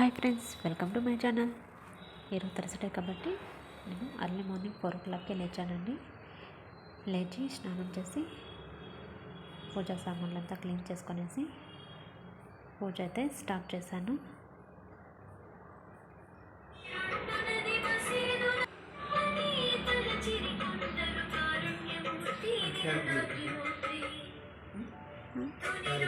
Hi friends welcome to my channel. ఈరోజు Thursday కాబట్టి నేను అర్లీ మార్నింగ్ ఫోర్ ఓ క్లాక్కి లేచానండి. లేచి స్నానం చేసి పూజా సామాన్లంతా క్లీన్ చేసుకొనేసి పూజ అయితే స్టార్ట్ చేశాను. Hmm?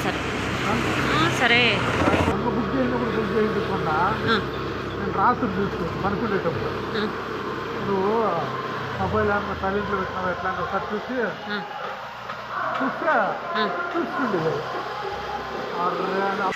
సరే. బుక్ చేసినప్పుడు బుక్ చేయించకుండా నేను రాత్రి చూసుకో పనుకునేటప్పుడు నువ్వు మొబైల్ ఏమన్నా సైలెంట్లో పెట్టినావు ఎట్లా ఒకసారి చూసి. చూస్తే నా-